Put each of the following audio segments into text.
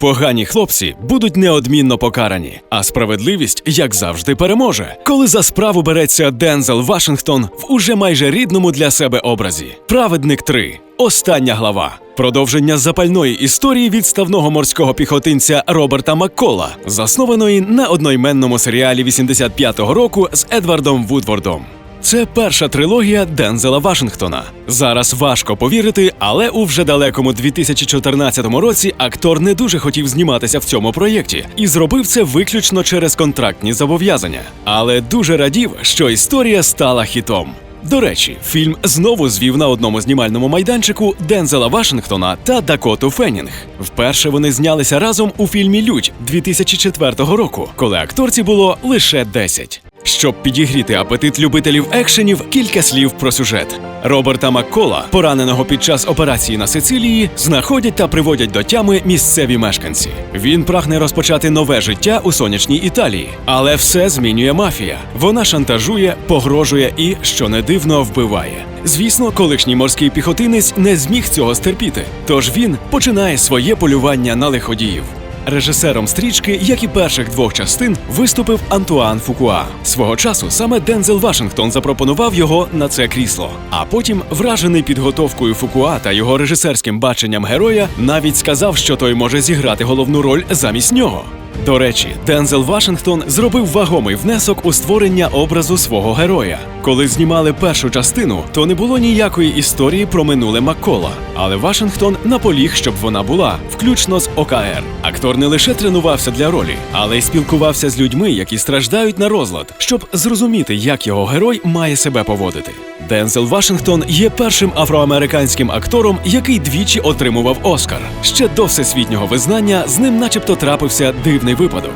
Погані хлопці будуть неодмінно покарані, а справедливість, як завжди, переможе. Коли за справу береться Дензел Вашингтон в уже майже рідному для себе образі. Праведник 3. Остання глава. Продовження запальної історії відставного морського піхотинця Роберта Маккола, заснованої на одноіменному серіалі 85-го року з Едвардом Вудвордом. Це перша трилогія Дензела Вашингтона. Зараз важко повірити, але у вже далекому 2014 році актор не дуже хотів зніматися в цьому проєкті і зробив це виключно через контрактні зобов'язання. Але дуже радів, що історія стала хітом. До речі, фільм знову звів на одному знімальному майданчику Дензела Вашингтона та Дакоту Феннінг. Вперше вони знялися разом у фільмі Людь 2004 року, коли акторці було лише 10. Щоб підігріти апетит любителів екшенів, кілька слів про сюжет. Роберта Маккола, пораненого під час операції на Сицилії, знаходять та приводять до тями місцеві мешканці. Він прагне розпочати нове життя у сонячній Італії, але все змінює мафія. Вона шантажує, погрожує і, що не дивно, вбиває. Звісно, колишній морський піхотинець не зміг цього стерпіти, тож він починає своє полювання на лиходіїв. Режисером стрічки, як і перших двох частин, виступив Антуан Фукуа. Свого часу саме Дензел Вашингтон запропонував його на це крісло. А потім, вражений підготовкою Фукуа та його режисерським баченням героя, навіть сказав, що той може зіграти головну роль замість нього. До речі, Дензел Вашингтон зробив вагомий внесок у створення образу свого героя. Коли знімали першу частину, то не було ніякої історії про минуле Маккола. Але Вашингтон наполіг, щоб вона була, включно з ОКР. Актор не лише тренувався для ролі, але й спілкувався з людьми, які страждають на розлад, щоб зрозуміти, як його герой має себе поводити. Дензел Вашингтон є першим афроамериканським актором, який двічі отримував Оскар. Ще до всесвітнього визнання з ним, начебто, трапився дивний випадок.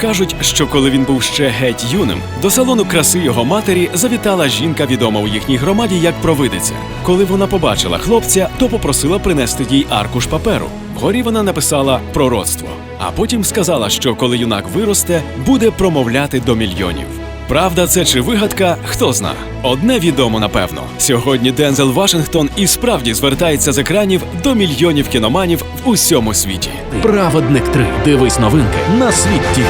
Кажуть, що коли він був ще геть юним, до салону краси його матері завітала жінка, відома у їхній громаді як провидиця. Коли вона побачила хлопця, то попросила принести їй аркуш паперу. Вгорі вона написала пророцтво, а потім сказала, що коли юнак виросте, буде промовляти до мільйонів. Правда, це чи вигадка, хто зна. Одне відомо напевно. Сьогодні Дензел Вашингтон і справді звертається з екранів до мільйонів кіноманів в усьому світі. Праведник 3. Дивись новинки на світ ТІВІ.